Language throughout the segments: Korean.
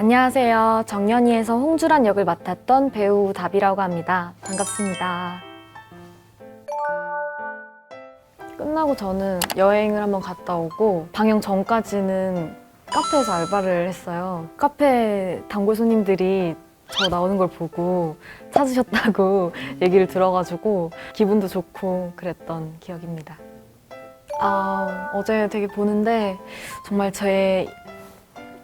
안녕하세요. 정연이에서 홍주란 역을 맡았던 배우 다비라고 합니다. 반갑습니다. 끝나고 저는 여행을 한번 갔다 오고 방영 전까지는 카페에서 알바를 했어요. 카페 단골 손님들이 저 나오는 걸 보고 찾으셨다고 얘기를 들어가지고 기분도 좋고 그랬던 기억입니다. 아, 어제 되게 보는데 정말 제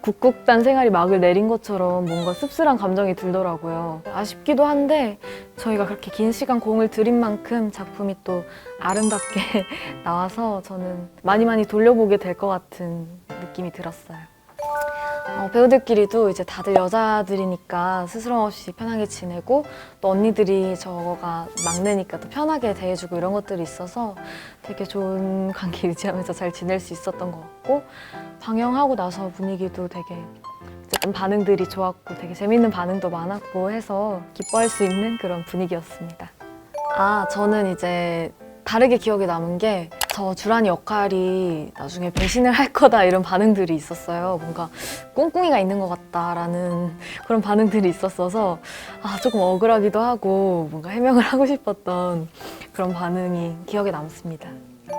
국국단 생활이 막을 내린 것처럼 뭔가 씁쓸한 감정이 들더라고요. 아쉽기도 한데 저희가 그렇게 긴 시간 공을 들인 만큼 작품이 또 아름답게 나와서 저는 많이 많이 돌려보게 될 것 같은 느낌이 들었어요. 어, 배우들끼리도 이제 다들 여자들이니까 스스럼 없이 편하게 지내고 또 언니들이 저가 막내니까 또 편하게 대해주고 이런 것들이 있어서 되게 좋은 관계 유지하면서 잘 지낼 수 있었던 것 같고 방영하고 나서 분위기도 되게 어쨌든 반응들이 좋았고 되게 재밌는 반응도 많았고 해서 기뻐할 수 있는 그런 분위기였습니다. 아 저는 이제 다르게 기억에 남은 게 저 주란이 역할이 나중에 배신을 할 거다 이런 반응들이 있었어요. 뭔가 꿍꿍이가 있는 것 같다라는 그런 반응들이 있었어서 아 조금 억울하기도 하고 뭔가 해명을 하고 싶었던 그런 반응이 기억에 남습니다.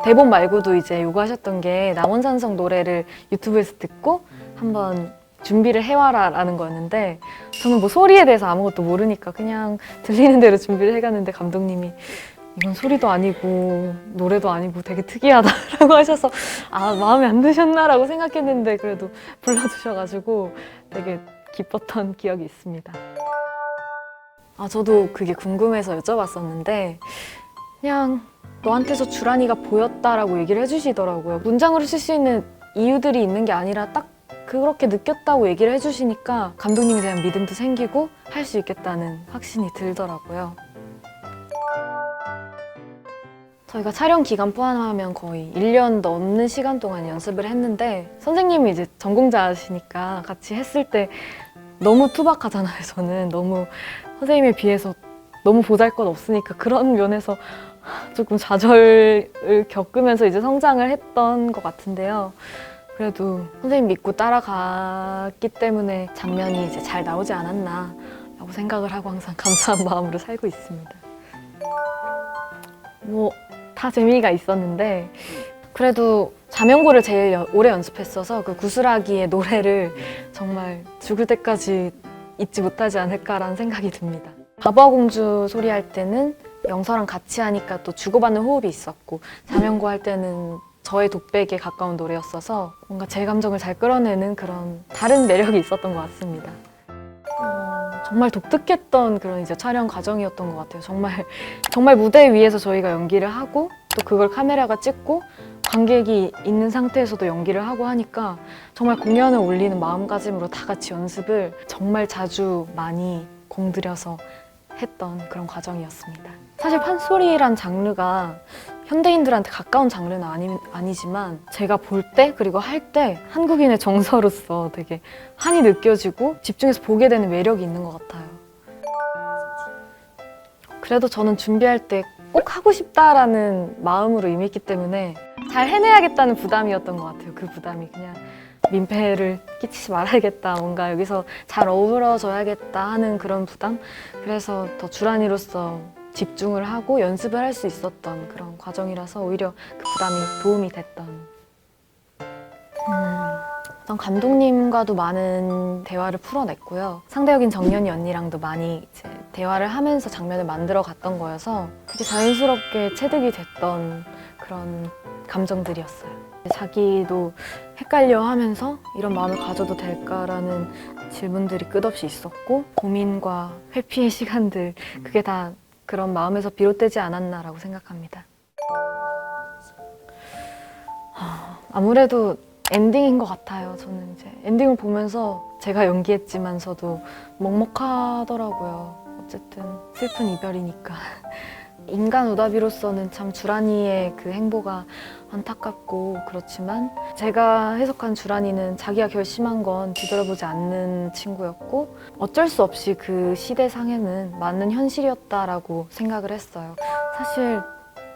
대본 말고도 이제 요구하셨던 게 남원산성 노래를 유튜브에서 듣고 한번 준비를 해와라 라는 거였는데 저는 뭐 소리에 대해서 아무것도 모르니까 그냥 들리는 대로 준비를 해갔는데 감독님이 이건 소리도 아니고 노래도 아니고 되게 특이하다라고 하셔서 아 마음에 안 드셨나라고 생각했는데 그래도 불러주셔가지고 되게 기뻤던 기억이 있습니다. 아 저도 그게 궁금해서 여쭤봤었는데 그냥 너한테서 주란이가 보였다라고 얘기를 해주시더라고요. 문장으로 쓸 수 있는 이유들이 있는 게 아니라 딱 그렇게 느꼈다고 얘기를 해주시니까 감독님에 대한 믿음도 생기고 할 수 있겠다는 확신이 들더라고요. 저희가 촬영 기간 포함하면 거의 1년 넘는 시간 동안 연습을 했는데 선생님이 이제 전공자시니까 같이 했을 때 너무 투박하잖아요. 저는 너무 선생님에 비해서 너무 보잘것 없으니까 그런 면에서 조금 좌절을 겪으면서 이제 성장을 했던 것 같은데요. 그래도 선생님 믿고 따라갔기 때문에 장면이 이제 잘 나오지 않았나라고 생각을 하고 항상 감사한 마음으로 살고 있습니다. 뭐 다 재미가 있었는데 그래도 자명고를 제일 여- 오래 연습했어서 그 구슬하기의 노래를 정말 죽을 때까지 잊지 못하지 않을까라는 생각이 듭니다. 바보공주 소리 할 때는 영서랑 같이 하니까 또 주고받는 호흡이 있었고 자명고 할 때는 저의 독백에 가까운 노래였어서 뭔가 제 감정을 잘 끌어내는 그런 다른 매력이 있었던 것 같습니다. 어, 정말 독특했던 그런 이제 촬영 과정이었던 것 같아요. 정말 정말 무대 위에서 저희가 연기를 하고 또 그걸 카메라가 찍고 관객이 있는 상태에서도 연기를 하고 하니까 정말 공연을 올리는 마음가짐으로 다 같이 연습을 정말 자주 많이 공들여서 했던 그런 과정이었습니다. 사실 판소리란 장르가 현대인들한테 가까운 장르는 아니, 아니지만 제가 볼 때 그리고 할 때 한국인의 정서로서 되게 한이 느껴지고 집중해서 보게 되는 매력이 있는 것 같아요. 그래도 저는 준비할 때 꼭 하고 싶다라는 마음으로 임했기 때문에 잘 해내야겠다는 부담이었던 것 같아요. 그 부담이 그냥 민폐를 끼치지 말아야겠다. 뭔가 여기서 잘 어우러져야겠다 하는 그런 부담. 그래서 더 주란이로서 집중을 하고 연습을 할 수 있었던 그런 과정이라서 오히려 그 부담이 도움이 됐던. 음, 우선 감독님과도 많은 대화를 풀어냈고요. 상대 역인 정연이 언니랑도 많이 이제 대화를 하면서 장면을 만들어 갔던 거여서 되게 자연스럽게 체득이 됐던 그런 감정들이었어요. 자기도 헷갈려 하면서 이런 마음을 가져도 될까라는 질문들이 끝없이 있었고 고민과 회피의 시간들 그게 다 그런 마음에서 비롯되지 않았나라고 생각합니다. 아, 아무래도 엔딩인 것 같아요. 저는 이제 엔딩을 보면서 제가 연기했지만서도 먹먹하더라고요. 어쨌든 슬픈 이별이니까. 인간 오다비로서는 참 주란이의 그 행보가 안타깝고 그렇지만 제가 해석한 주란이는 자기가 결심한 건 뒤돌아보지 않는 친구였고 어쩔 수 없이 그 시대상에는 맞는 현실이었다라고 생각을 했어요. 사실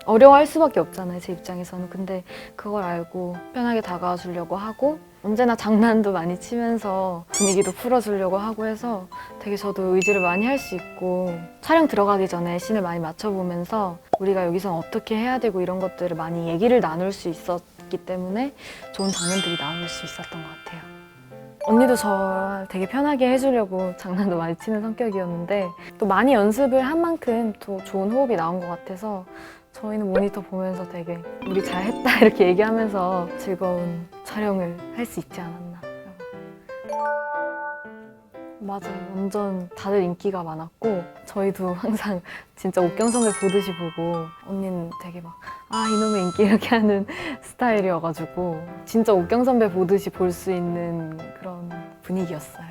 어려워할 수밖에 없잖아요, 제 입장에서는. 근데 그걸 알고 편하게 다가와 주려고 하고 언제나 장난도 많이 치면서 분위기도 풀어주려고 하고 해서 되게 저도 의지를 많이 할 수 있고 촬영 들어가기 전에 씬을 많이 맞춰보면서 우리가 여기서 어떻게 해야 되고 이런 것들을 많이 얘기를 나눌 수 있었기 때문에 좋은 장면들이 나올 수 있었던 것 같아요. 언니도 저 되게 편하게 해주려고 장난도 많이 치는 성격이었는데 또 많이 연습을 한 만큼 또 좋은 호흡이 나온 것 같아서 저희는 모니터 보면서 되게 우리 잘했다 이렇게 얘기하면서 즐거운 촬영을 할 수 있지 않았나. 맞아요. 완전 다들 인기가 많았고 저희도 항상 진짜 옥경선을 보듯이 보고 언니는 되게 막 아 이놈의 인기 이렇게 하는 스타일이어가지고 진짜 옥경 선배 보듯이 볼 수 있는 그런 분위기였어요.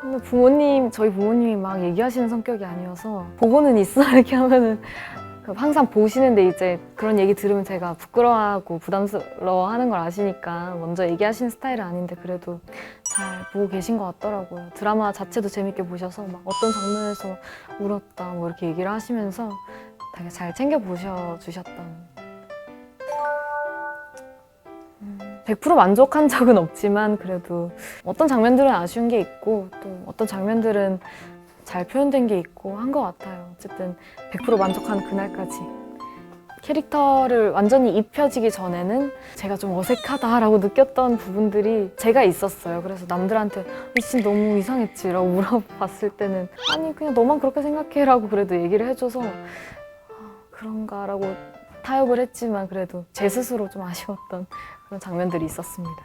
근데 부모님 저희 부모님이 막 얘기하시는 성격이 아니어서 보고는 있어 이렇게 하면은 항상 보시는데 이제 그런 얘기 들으면 제가 부끄러워하고 부담스러워하는 걸 아시니까 먼저 얘기하시는 스타일은 아닌데 그래도 잘 보고 계신 것 같더라고요. 드라마 자체도 재밌게 보셔서 막 어떤 장면에서 울었다 뭐 이렇게 얘기를 하시면서 되게 잘 챙겨 보셔 주셨던. 음, 100% 만족한 적은 없지만 그래도 어떤 장면들은 아쉬운 게 있고 또 어떤 장면들은 잘 표현된 게 있고 한 것 같아요. 어쨌든 100% 만족한 그날까지. 캐릭터를 완전히 입혀지기 전에는 제가 좀 어색하다라고 느꼈던 부분들이 제가 있었어요. 그래서 남들한테 이씬 너무 이상했지 라고 물어봤을 때는 아니 그냥 너만 그렇게 생각해 라고 그래도 얘기를 해줘서 아, 그런가 라고 타협을 했지만 그래도 제 스스로 좀 아쉬웠던 그런 장면들이 있었습니다.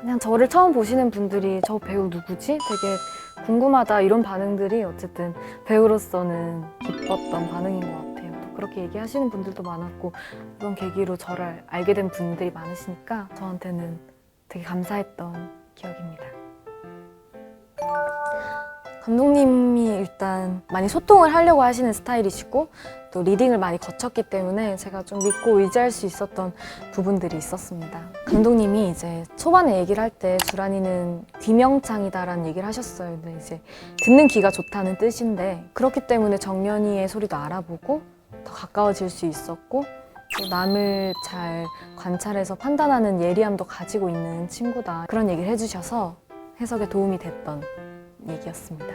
음, 그냥 저를 처음 보시는 분들이 저 배우 누구지? 되게 궁금하다 이런 반응들이 어쨌든 배우로서는 기뻤던 반응인 것 같아요. 또 그렇게 얘기하시는 분들도 많았고 이번 계기로 저를 알게 된 분들이 많으시니까 저한테는 되게 감사했던 기억입니다. 감독님이 일단 많이 소통을 하려고 하시는 스타일이시고 또 리딩을 많이 거쳤기 때문에 제가 좀 믿고 의지할 수 있었던 부분들이 있었습니다. 감독님이 이제 초반에 얘기를 할 때 주란이는 귀명창이다라는 얘기를 하셨어요. 근데 이제 듣는 귀가 좋다는 뜻인데 그렇기 때문에 정연이의 소리도 알아보고 더 가까워질 수 있었고 또 남을 잘 관찰해서 판단하는 예리함도 가지고 있는 친구다 그런 얘기를 해주셔서 해석에 도움이 됐던 얘기였습니다.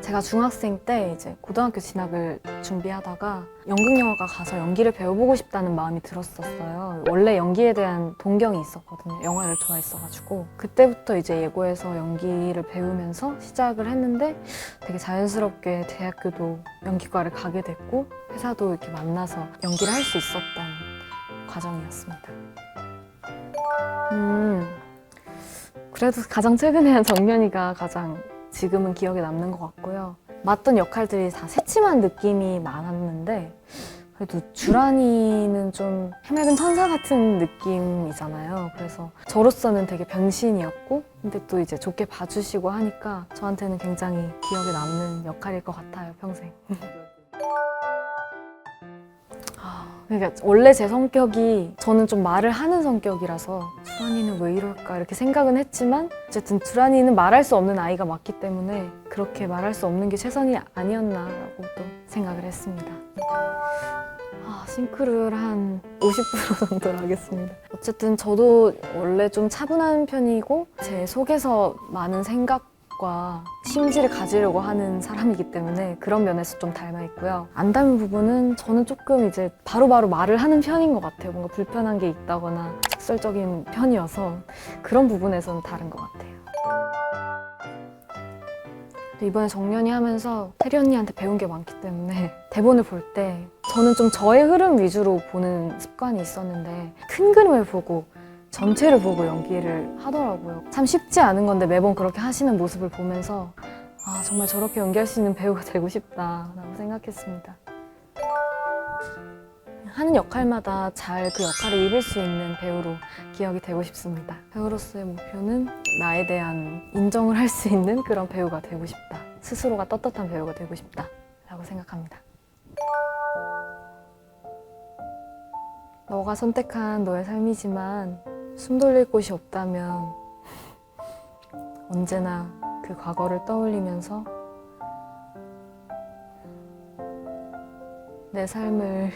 제가 중학생 때 이제 고등학교 진학을 준비하다가 연극영화과 가서 연기를 배워보고 싶다는 마음이 들었었어요. 원래 연기에 대한 동경이 있었거든요. 영화를 좋아했어가지고 그때부터 이제 예고에서 연기를 배우면서 시작을 했는데 되게 자연스럽게 대학교도 연기과를 가게 됐고 회사도 이렇게 만나서 연기를 할 수 있었던 과정이었습니다. 음, 그래도 가장 최근에 한 정연이가 가장 지금은 기억에 남는 것 같고요. 맡던 역할들이 다 새침한 느낌이 많았는데 그래도 주란이는 좀 해맑은 천사 같은 느낌이잖아요. 그래서 저로서는 되게 변신이었고 근데 또 이제 좋게 봐주시고 하니까 저한테는 굉장히 기억에 남는 역할일 것 같아요, 평생. 아, 그러니까 원래 제 성격이 저는 좀 말을 하는 성격이라서 주란이는 왜 이럴까 이렇게 생각은 했지만 어쨌든 주란이는 말할 수 없는 아이가 맞기 때문에 그렇게 말할 수 없는 게 최선이 아니었나라고 또 생각을 했습니다. 아, 싱크를 한 50% 정도로 하겠습니다. 어쨌든 저도 원래 좀 차분한 편이고 제 속에서 많은 생각 과 심지를 가지려고 하는 사람이기 때문에 그런 면에서 좀 닮아 있고요. 안 닮은 부분은 저는 조금 이제 바로 바로 말을 하는 편인 것 같아요. 뭔가 불편한 게 있다거나 직설적인 편이어서 그런 부분에서는 다른 것 같아요. 또 이번에 정년이 하면서 태리 언니한테 배운 게 많기 때문에 대본을 볼 때 저는 좀 저의 흐름 위주로 보는 습관이 있었는데 큰 그림을 보고 전체를 보고 연기를 하더라고요. 참 쉽지 않은 건데 매번 그렇게 하시는 모습을 보면서 아 정말 저렇게 연기할 수 있는 배우가 되고 싶다라고 생각했습니다. 하는 역할마다 잘 그 역할을 입을 수 있는 배우로 기억이 되고 싶습니다. 배우로서의 목표는 나에 대한 인정을 할 수 있는 그런 배우가 되고 싶다. 스스로가 떳떳한 배우가 되고 싶다. 라고 생각합니다. 너가 선택한 너의 삶이지만 숨 돌릴 곳이 없다면 언제나 그 과거를 떠올리면서 내 삶을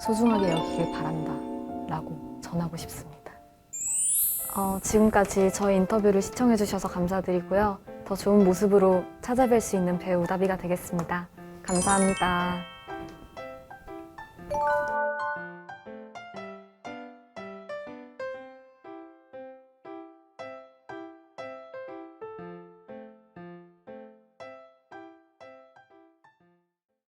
소중하게 여기길 바란다 라고 전하고 싶습니다. 어, 지금까지 저희 인터뷰를 시청해주셔서 감사드리고요. 더 좋은 모습으로 찾아뵐 수 있는 배우 우다비가 되겠습니다. 감사합니다.